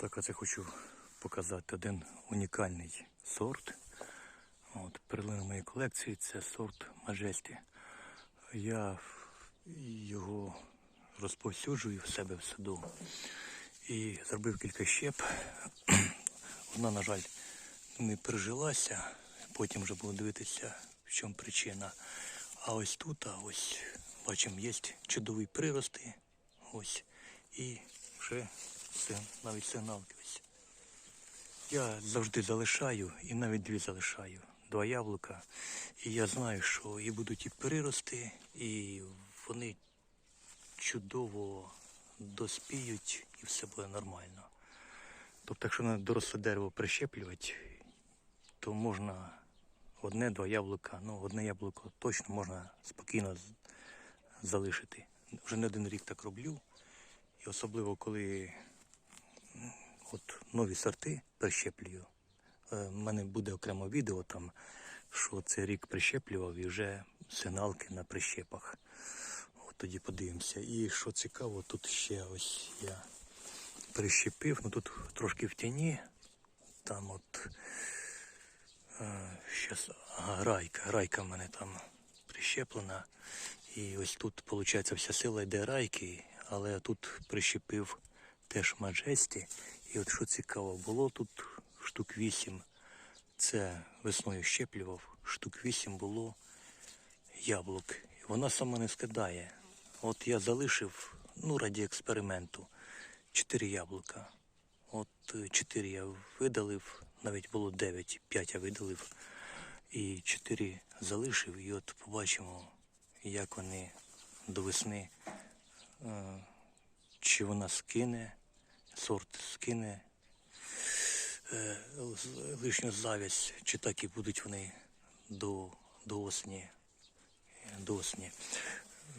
Так, оце хочу показати один унікальний сорт. От, перлина моєї колекції це сорт Majesty. Я його розповсюджую в себе в саду і зробив кілька щеп. Вона, на жаль, не прижилася. Потім вже буду дивитися, в чому причина. А ось тут, а ось бачимо, є чудові прирости. Ось. І вже сиг- навіть сигналки ось. Я завжди залишаю і навіть дві залишаю. Два яблука. І я знаю, що і будуть і прирости, і вони чудово доспіють і все буде нормально. Тобто, якщо на доросле дерево прищеплювати, то можна одне-два яблука, ну одне яблуко точно можна спокійно залишити. Вже не один рік так роблю. І особливо коли нові сорти прищеплюю. У мене буде окремо відео там, що цей рік прищеплював і вже сигналки на прищепах. От тоді подивимося. І що цікаво, тут ще ось я прищепив, ну тут трошки в тіні. Там от Щас, ага, райка, райка в мене там прищеплена. І ось тут, виходить, вся сила йде райки, але тут прищепив теж маджесті. І от що цікаво, було тут штук 8. Це весною щеплював, штук 8 було яблук. І вона сама не скидає. От я залишив, ну, раді експерименту, 4 яблука. От 4 я видалив, навіть було 9, 5 я видалив. І 4 залишив, і от побачимо, як вони до весни, е, чи вона скине, сорт скине е, лишню завість, чи так і будуть вони до, до осені, до осені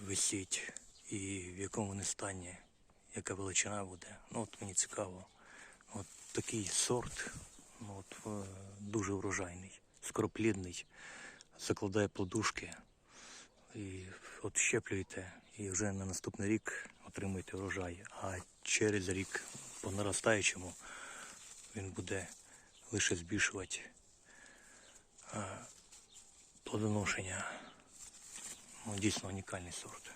висіть, і в якому вони стані, яка величина буде. Ну от мені цікаво. От такий сорт, ну, от, е, дуже врожайний, скороплідний, закладає плодушки. І от щеплюєте, і вже на наступний рік отримуєте врожай. А через рік по наростаючому він буде лише збільшувати е, плодоношення. Ну, дійсно унікальний сорт.